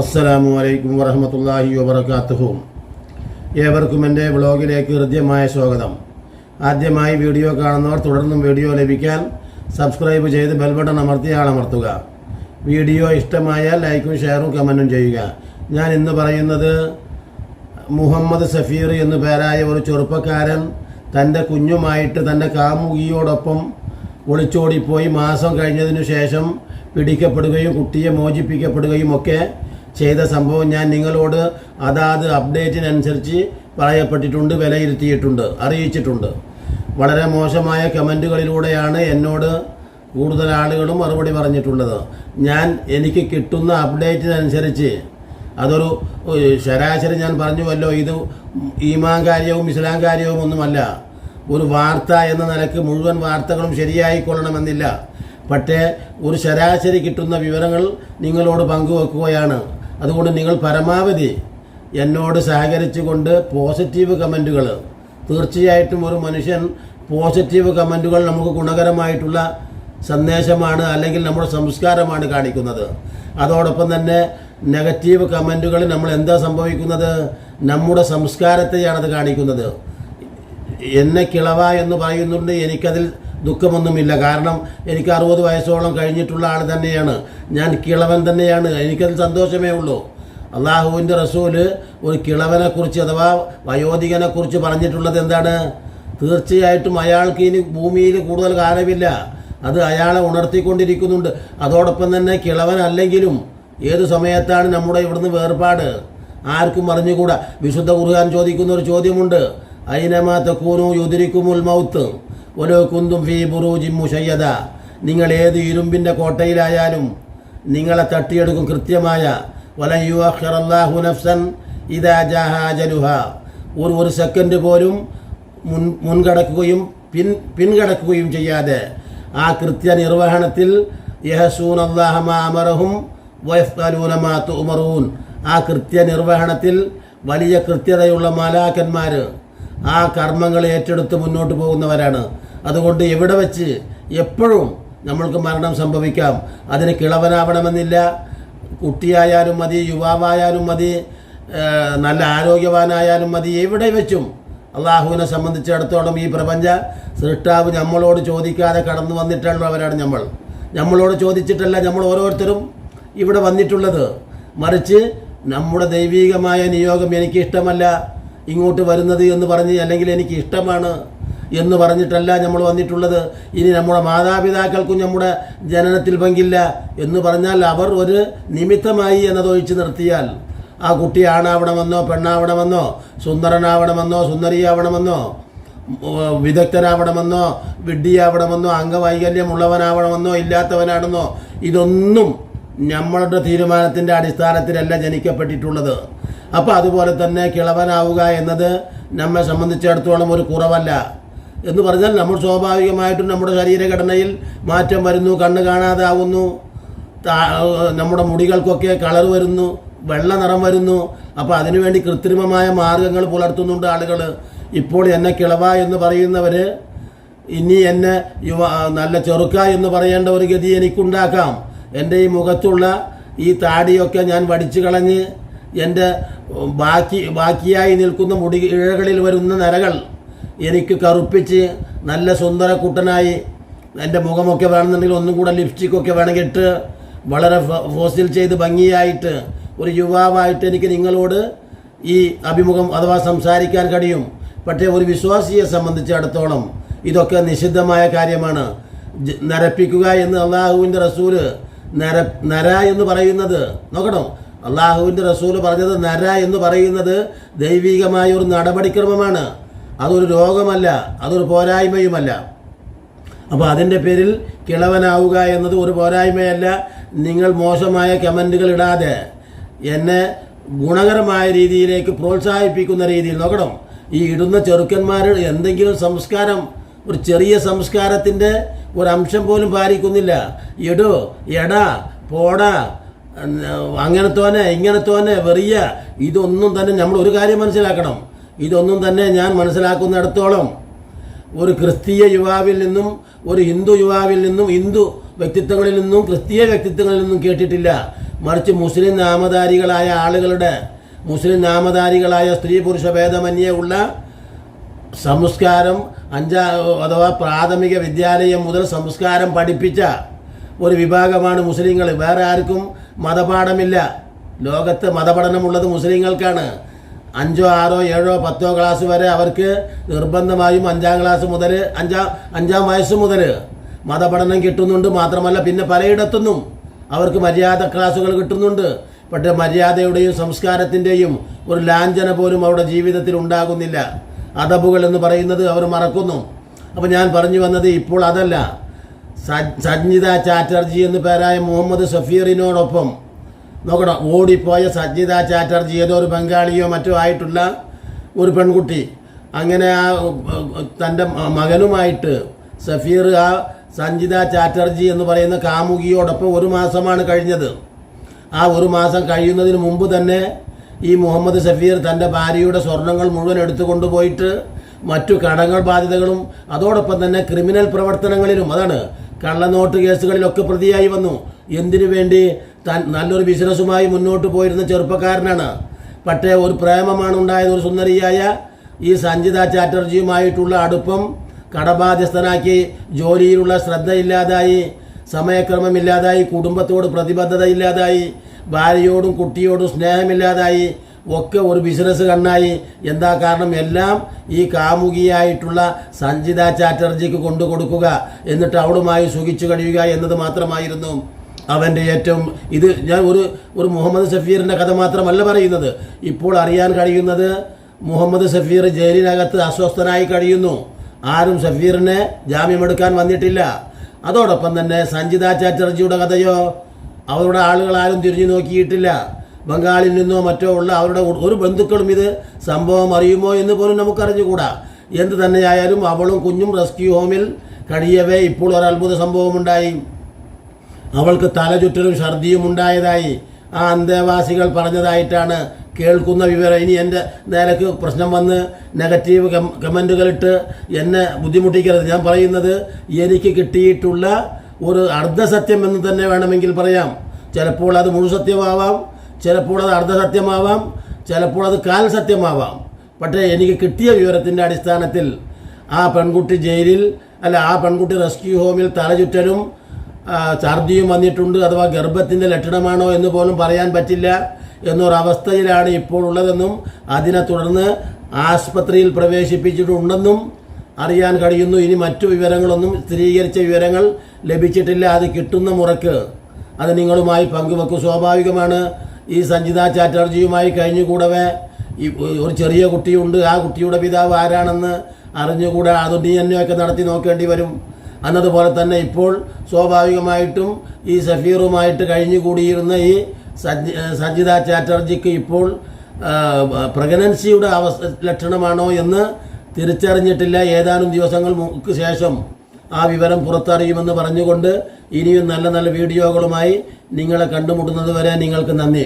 അസ്സലാമു അലൈക്കും വറഹമത്തല്ലാഹി വബർക്കാത്തുഹും ഏവർക്കും എന്റെ വ്ളോഗിലേക്ക് ഹൃദ്യമായ സ്വാഗതം. ആദ്യമായി വീഡിയോ കാണുന്നവർ തുടർന്നും വീഡിയോ ലഭിക്കാൻ സബ്സ്ക്രൈബ് ചെയ്ത് ബെൽബട്ടൺ അമർത്തി ആളമർത്തുക. വീഡിയോ ഇഷ്ടമായാൽ ലൈക്കും ഷെയറും കമന്റും ചെയ്യുക. ഞാൻ ഇന്ന് പറയുന്നത് മുഹമ്മദ് സഫീർ എന്നു പേരായ ഒരു ചെറുപ്പക്കാരൻ തന്റെ കുഞ്ഞുമായിട്ട് തന്റെ കാമുകിയോടൊപ്പം ഒളിച്ചോടിപ്പോയി മാസം കഴിഞ്ഞതിനു ശേഷം പിടിക്കപ്പെടുകയും കുട്ടിയെ മോചിപ്പിക്കപ്പെടുകയും ഒക്കെ ചെയ്ത സംഭവം ഞാൻ നിങ്ങളോട് അതാത് അപ്ഡേറ്റിനനുസരിച്ച് പറയപ്പെട്ടിട്ടുണ്ട് വിലയിരുത്തിയിട്ടുണ്ട് അറിയിച്ചിട്ടുണ്ട്. വളരെ മോശമായ കമന്റുകളിലൂടെയാണ് എന്നോട് കൂടുതൽ ആളുകളും മറുപടി പറഞ്ഞിട്ടുള്ളത്. ഞാൻ എനിക്ക് കിട്ടുന്ന അപ്ഡേറ്റിനനുസരിച്ച് അതൊരു ശരാശരി ഞാൻ പറഞ്ഞുവല്ലോ ഇത് ഈമാൻ കാര്യവും ഇസ്ലാം കാര്യവും ഒന്നുമല്ല. ഒരു വാർത്ത എന്ന നിലയ്ക്ക് മുഴുവൻ വാർത്തകളും ശരിയായി കൊള്ളണമെന്നില്ല. പക്ഷേ ഒരു ശരാശരി കിട്ടുന്ന വിവരങ്ങൾ നിങ്ങളോട് പങ്കുവെക്കുകയാണ്. അതുകൊണ്ട് നിങ്ങൾ പരമാവധി എന്നോട് സഹകരിച്ചുകൊണ്ട് പോസിറ്റീവ് കമന്റുകൾ തീർച്ചയായിട്ടും ഒരു മനുഷ്യൻ പോസിറ്റീവ് കമന്റുകൾ നമുക്ക് ഗുണകരമായിട്ടുള്ള സന്ദേശമാണ് അല്ലെങ്കിൽ നമ്മുടെ സംസ്കാരമാണ് കാണിക്കുന്നത്. അതോടൊപ്പം തന്നെ നെഗറ്റീവ് കമന്റുകൾ നമ്മൾ എന്താ സംഭവിക്കുന്നത്? നമ്മുടെ സംസ്കാരത്തെയാണ് അത് കാണിക്കുന്നത്. എന്നെ കിളവ എന്ന് പറയുന്നുണ്ട്. എനിക്കതിൽ ദുഃഖമൊന്നുമില്ല. കാരണം എനിക്ക് അറുപത് വയസ്സോളം കഴിഞ്ഞിട്ടുള്ള ആൾ തന്നെയാണ്. ഞാൻ കിളവൻ തന്നെയാണ്. എനിക്കതിൽ സന്തോഷമേ ഉള്ളൂ. അള്ളാഹുവിന്റെ റസൂൽ ഒരു കിളവനെക്കുറിച്ച് അഥവാ വയോധികനെക്കുറിച്ച് പറഞ്ഞിട്ടുള്ളത് എന്താണ്? തീർച്ചയായിട്ടും അയാൾക്ക് ഇനി ഭൂമിയിൽ കൂടുതൽ കാലമില്ല അത് അയാളെ ഉണർത്തിക്കൊണ്ടിരിക്കുന്നുണ്ട്. അതോടൊപ്പം തന്നെ കിളവനല്ലെങ്കിലും ഏത് സമയത്താണ് നമ്മുടെ ഇവിടുന്ന് വേർപാട്? ആർക്കും അറിഞ്ഞുകൂടാ. വിശുദ്ധ ഖുർആൻ ചോദിക്കുന്ന ഒരു ചോദ്യമുണ്ട്. ഐനമാ തക്കൂനു യുദിരിക്കുമുൽ മൗത്ത്? ഒലോ ഫീ ബുറൂജി മുഷയ്യദ നിങ്ങൾ ഏത് ഇരുമ്പിന്റെ കോട്ടയിലായാലും നിങ്ങളെ തട്ടിയെടുക്കും കൃത്യമായ യുഅഖിറല്ലാഹു നഫ്സൻ ഒരു ഒരു സെക്കൻഡ് പോലും മുൻ മുൻകടക്കുകയും പിൻ പിൻകടക്കുകയും ചെയ്യാതെ ആ കൃത്യ നിർവഹണത്തിൽ യഹസൂൻ അള്ളാഹമാമറഹും വയഫ്തലൂനമാ തുമറൂൻ ആ കൃത്യ നിർവഹണത്തിൽ വലിയ കൃത്യതയുള്ള മാലാക്കന്മാർ ആ കർമ്മങ്ങൾ ഏറ്റെടുത്ത് മുന്നോട്ട് പോകുന്നവരാണ്. അതുകൊണ്ട് എവിടെ വെച്ച് എപ്പോഴും നമ്മൾക്ക് മരണം സംഭവിക്കാം. അതിന് കിളവനാവണമെന്നില്ല. കുട്ടിയായാലും മതി യുവാവായാലും മതി നല്ല ആരോഗ്യവാനായാലും മതി എവിടെ വെച്ചും. അള്ളാഹുവിനെ സംബന്ധിച്ചിടത്തോളം ഈ പ്രപഞ്ച സൃഷ്ടാവ് നമ്മളോട് ചോദിക്കാതെ കടന്നു വന്നിട്ടുള്ളവരാണ് നമ്മൾ. നമ്മളോട് ചോദിച്ചിട്ടല്ല നമ്മൾ ഓരോരുത്തരും ഇവിടെ വന്നിട്ടുള്ളത്. മറിച്ച് നമ്മുടെ ദൈവീകമായ നിയോഗം എനിക്ക് ഇഷ്ടമല്ല ഇങ്ങോട്ട് വരുന്നത് എന്ന് പറഞ്ഞ് അല്ലെങ്കിൽ എനിക്ക് ഇഷ്ടമാണ് എന്ന് പറഞ്ഞിട്ടല്ല നമ്മൾ വന്നിട്ടുള്ളത്. ഇനി നമ്മുടെ മാതാപിതാക്കൾക്കും നമ്മുടെ ജനനത്തിൽ പങ്കില്ല എന്ന് പറഞ്ഞാൽ അവർ ഒരു നിമിത്തമായി എന്നതൊഴിച്ച് നിർത്തിയാൽ ആ കുട്ടി ആണാവണമെന്നോ പെണ്ണാവണമെന്നോ സുന്ദരനാവണമെന്നോ സുന്ദരിയാവണമെന്നോ വിദഗ്ധനാവണമെന്നോ വിഡ്ഢിയാവണമെന്നോ അംഗവൈകല്യമുള്ളവനാവണമെന്നോ ഇല്ലാത്തവനാണെന്നോ ഇതൊന്നും നമ്മളുടെ തീരുമാനത്തിന്റെ അടിസ്ഥാനത്തിലല്ല ജനിക്കപ്പെട്ടിട്ടുള്ളത്. അപ്പോൾ അതുപോലെ തന്നെ കിളവനാവുക എന്നത് നമ്മെ സംബന്ധിച്ചിടത്തോളം ഒരു കുറവല്ല. എന്ന് പറഞ്ഞാൽ നമ്മൾ സ്വാഭാവികമായിട്ടും നമ്മുടെ ശരീരഘടനയിൽ മാറ്റം വരുന്നു കണ്ണ് കാണാതാവുന്നു നമ്മുടെ മുടികൾക്കൊക്കെ കളർ വരുന്നു വെള്ള നിറം വരുന്നു. അപ്പോൾ അതിനുവേണ്ടി കൃത്രിമമായ മാർഗങ്ങൾ പുലർത്തുന്നുണ്ട് ആളുകൾ ഇപ്പോൾ എന്നെ കിളവ എന്ന് പറയുന്നവർ ഇനി എന്നെ യുവ നല്ല ചെറുക്ക എന്ന് പറയേണ്ട ഒരു ഗതി എനിക്കുണ്ടാക്കാം. എന്റെ ഈ മുഖത്തുള്ള ഈ താടിയൊക്കെ ഞാൻ വടിച്ചു കളഞ്ഞ് എന്റെ ബാക്കി ബാക്കിയായി നിൽക്കുന്ന മുടി ഇഴകളിൽ വരുന്ന നരകൾ എനിക്ക് കറുപ്പിച്ച് നല്ല സുന്ദര കുട്ടനായി എന്റെ മുഖമൊക്കെ വേണമെന്നുണ്ടെങ്കിൽ ഒന്നും കൂടെ ലിപ്സ്റ്റിക്കൊക്കെ വേണമെങ്കിൽ ഇട്ട് വളരെ ഫോസിൽ ചെയ്ത് ഭംഗിയായിട്ട് ഒരു യുവാവായിട്ട് എനിക്ക് നിങ്ങളോട് ഈ അഭിമുഖം അഥവാ സംസാരിക്കാൻ കഴിയും. പക്ഷേ ഒരു വിശ്വാസിയെ സംബന്ധിച്ചിടത്തോളം ഇതൊക്കെ നിഷിദ്ധമായ കാര്യമാണ്. നരപ്പിക്കുക എന്ന് അള്ളാഹുവിന്റെ റസൂൽ നര നര എന്ന് പറയുന്നത്. നോക്കണം? അള്ളാഹുവിന്റെ റസൂൽ പറഞ്ഞത് നര എന്ന് പറയുന്നത് ദൈവികമായ ഒരു നടപടിക്രമമാണ്. അതൊരു രോഗമല്ല അതൊരു പോരായ്മയുമല്ല. അപ്പോൾ അതിന്റെ പേരിൽ കിളവനാവുക എന്നത് ഒരു പോരായ്മയല്ല. നിങ്ങൾ മോശമായ കമന്റുകൾ ഇടാതെ എന്നെ ഗുണകരമായ രീതിയിലേക്ക് പ്രോത്സാഹിപ്പിക്കുന്ന രീതിയിൽ നോക്കണം. ഈ ഇടുന്ന ചെറുക്കന്മാർ എന്തെങ്കിലും സംസ്കാരം ഒരു ചെറിയ സംസ്കാരത്തിന്റെ ഒരു അംശം പോലും പാലിക്കുന്നില്ല. ഇടോ എടാ പോടാ അങ്ങനത്തോനെ ഇങ്ങനത്തോനെ വെറിയ. ഇതൊന്നും തന്നെ നമ്മൾ ഒരു കാര്യം മനസ്സിലാക്കണം. ഇതൊന്നും തന്നെ ഞാൻ മനസ്സിലാക്കുന്നിടത്തോളം ഒരു ക്രിസ്തീയ യുവാവിൽ നിന്നും ഒരു ഹിന്ദു യുവാവിൽ നിന്നും ഹിന്ദു വ്യക്തിത്വങ്ങളിൽ നിന്നും ക്രിസ്തീയ വ്യക്തിത്വങ്ങളിൽ നിന്നും കേട്ടിട്ടില്ല. മറിച്ച് മുസ്ലിം നാമധാരികളായ ആളുകളുടെ മുസ്ലിം നാമധാരികളായ സ്ത്രീ പുരുഷ ഭേദമന്യേ ഉള്ള സംസ്കാരം അഞ്ചാ അഥവാ പ്രാഥമിക വിദ്യാലയം മുതൽ സംസ്കാരം പഠിപ്പിച്ച ഒരു വിഭാഗമാണ് മുസ്ലിങ്ങൾ. വേറെ ആർക്കും മതപാഠമില്ല. ലോകത്ത് മതപഠനമുള്ളത് മുസ്ലിങ്ങൾക്കാണ്. അഞ്ചോ ആറോ ഏഴോ പത്തോ ക്ലാസ് വരെ അവർക്ക് നിർബന്ധമായും അഞ്ചാം ക്ലാസ് മുതൽ അഞ്ചാം അഞ്ചാം വയസ്സ് മുതൽ മതപഠനം കിട്ടുന്നുണ്ട് മാത്രമല്ല പിന്നെ പലയിടത്തുനിന്നും അവർക്ക് മര്യാദ ക്ലാസ്സുകൾ കിട്ടുന്നുണ്ട്. പക്ഷേ മര്യാദയുടെയും സംസ്കാരത്തിന്റെയും ഒരു ലാഞ്ചന പോലും അവരുടെ ജീവിതത്തിൽ ഉണ്ടാകുന്നില്ല. അതബുകൾ എന്ന് പറയുന്നത് അവർ മറക്കുന്നു. അപ്പോൾ ഞാൻ പറഞ്ഞു വന്നത് ഇപ്പോൾ അതല്ല. സ- സഞ്ജിത ചാറ്റർജി എന്ന് പേരായ മുഹമ്മദ് സഫീറിനോടൊപ്പം നോക്കണം ഓടിപ്പോയ സജ്ജിത ചാറ്റർജി ഏതോ ഒരു ബംഗാളിയോ മറ്റോ ആയിട്ടുള്ള ഒരു പെൺകുട്ടി. അങ്ങനെ ആ തന്റെ മകനുമായിട്ട് സഫീർ ആ സഞ്ജിത ചാറ്റർജി എന്ന് പറയുന്ന കാമുകിയോടൊപ്പം ഒരു മാസമാണ് കഴിഞ്ഞത്. ആ ഒരു മാസം കഴിയുന്നതിന് മുമ്പ് തന്നെ ഈ മുഹമ്മദ് സഫീർ തന്റെ ഭാര്യയുടെ സ്വർണങ്ങൾ മുഴുവൻ എടുത്തു കൊണ്ടുപോയിട്ട് മറ്റു കടങ്ങൾ ബാധ്യതകളും അതോടൊപ്പം തന്നെ ക്രിമിനൽ പ്രവർത്തനങ്ങളിലും അതാണ് കള്ളനോട്ട് കേസുകളിലൊക്കെ പ്രതിയായി വന്നു. എന്തിനു വേണ്ടി? താൻ നല്ലൊരു ബിസിനസ്സുമായി മുന്നോട്ട് പോയിരുന്ന ചെറുപ്പക്കാരനാണ്. പക്ഷേ ഒരു പ്രേമമാണ് ഉണ്ടായത് ഒരു സുന്ദരിയായ ഈ സഞ്ജിത ചാറ്റർജിയുമായിട്ടുള്ള അടുപ്പം കടബാധ്യസ്ഥനാക്കി ജോലിയിലുള്ള ശ്രദ്ധയില്ലാതായി സമയക്രമമില്ലാതായി കുടുംബത്തോട് പ്രതിബദ്ധത ഇല്ലാതായി ഭാര്യയോടും കുട്ടിയോടും സ്നേഹമില്ലാതായി ഒക്കെ ഒരു ബിസിനസ് കണ്ണായി. എന്താ കാരണം? എല്ലാം ഈ കാമുകിയായിട്ടുള്ള സഞ്ജിത ചാറ്റർജിക്ക് കൊണ്ടു കൊടുക്കുക എന്നിട്ട് അവളുമായി സുഖിച്ചു കഴിയുക എന്നത് മാത്രമായിരുന്നു അവന്റെ ഏറ്റവും ഇത്. ഞാൻ ഒരു ഒരു മുഹമ്മദ് സഫീറിന്റെ കഥ മാത്രമല്ല പറയുന്നത്. ഇപ്പോൾ അറിയാൻ കഴിയുന്നത് മുഹമ്മദ് സഫീർ ജയിലിനകത്ത് അസ്വസ്ഥനായി കഴിയുന്നു. ആരും സഫീറിനെ ജാമ്യമെടുക്കാൻ വന്നിട്ടില്ല. അതോടൊപ്പം തന്നെ സഞ്ജിത ചാറ്റർജിയുടെ കഥയോ അവരുടെ ആളുകൾ ആരും തിരിഞ്ഞു നോക്കിയിട്ടില്ല. ബംഗാളിൽ നിന്നോ മറ്റോ ഉള്ള അവരുടെ ഒരു ബന്ധുക്കളും ഇത് സംഭവം അറിയുമോ എന്ന് പോലും നമുക്കറിഞ്ഞുകൂടാ. എന്ത് തന്നെയായാലും അവളും കുഞ്ഞും റെസ്ക്യൂ ഹോമിൽ കഴിയവേ ഇപ്പോൾ ഒരു അത്ഭുത സംഭവമുണ്ടായി. അവൾക്ക് തലചുറ്റലും ഛർദിയും ഉണ്ടായതായി ആ അന്തേവാസികൾ പറഞ്ഞതായിട്ടാണ് കേൾക്കുന്ന വിവരം. ഇനി എന്റെ നേരക്ക് പ്രശ്നം വന്ന് നെഗറ്റീവ് കമന്റുകളിട്ട് എന്നെ ബുദ്ധിമുട്ടിക്കരുത്. ഞാൻ പറയുന്നത് എനിക്ക് കിട്ടിയിട്ടുള്ള ഒരു അർദ്ധസത്യം എന്ന് തന്നെ വേണമെങ്കിൽ പറയാം. ചിലപ്പോൾ അത് മുഴുസത്യമാവാം ചിലപ്പോൾ അത് അർദ്ധസത്യമാവാം ചിലപ്പോൾ അത് കാൽ സത്യമാവാം പക്ഷേ എനിക്ക് കിട്ടിയ വിവരത്തിന്റെ അടിസ്ഥാനത്തിൽ ആ പെൺകുട്ടി ജയിലിൽ അല്ല ആ പെൺകുട്ടി റെസ്ക്യൂ ഹോമിൽ തലചുറ്റലും ഛർദിയും വന്നിട്ടുണ്ട് അഥവാ ഗർഭത്തിന്റെ ലക്ഷണമാണോ എന്ന് പോലും പറയാൻ പറ്റില്ല എന്നൊരവസ്ഥയിലാണ് ഇപ്പോൾ ഉള്ളതെന്നും അതിനെ തുടർന്ന് ആസ്പത്രിയിൽ പ്രവേശിപ്പിച്ചിട്ടുണ്ടെന്നും അറിയാൻ കഴിയുന്നു. ഇനി മറ്റു വിവരങ്ങളൊന്നും സ്ഥിരീകരിച്ച വിവരങ്ങൾ ലഭിച്ചിട്ടില്ല. അത് കിട്ടുന്ന മുറക്ക് അത് നിങ്ങളുമായി പങ്കുവെക്കും. സ്വാഭാവികമാണ്. ഈ സഞ്ജിത ചാറ്റർജിയുമായി കഴിഞ്ഞുകൂടവേ? ഈ ഒരു ചെറിയ കുട്ടിയുണ്ട്. ആ കുട്ടിയുടെ പിതാവ് ആരാണെന്ന് അറിഞ്ഞുകൂടെ. അത് ഡി എൻ ഒക്കെ നടത്തി നോക്കേണ്ടി വരും. എന്നതുപോലെ തന്നെ ഇപ്പോൾ സ്വാഭാവികമായിട്ടും ഈ സഫീറുമായിട്ട് കഴിഞ്ഞുകൂടിയിരുന്ന ഈ സഞ്ജിത ചാറ്റർജിക്ക് ഇപ്പോൾ പ്രഗ്നൻസിയുടെ അവസ്ഥ ലക്ഷണമാണോ എന്ന് തിരിച്ചറിഞ്ഞിട്ടില്ല. ഏതാനും ദിവസങ്ങൾക്ക് ശേഷം ആ വിവരം പുറത്തറിയുമെന്ന് പറഞ്ഞുകൊണ്ട് ഇനിയും നല്ല നല്ല വീഡിയോകളുമായി നിങ്ങളെ കണ്ടുമുട്ടുന്നത് വരെ നിങ്ങൾക്ക് നന്ദി.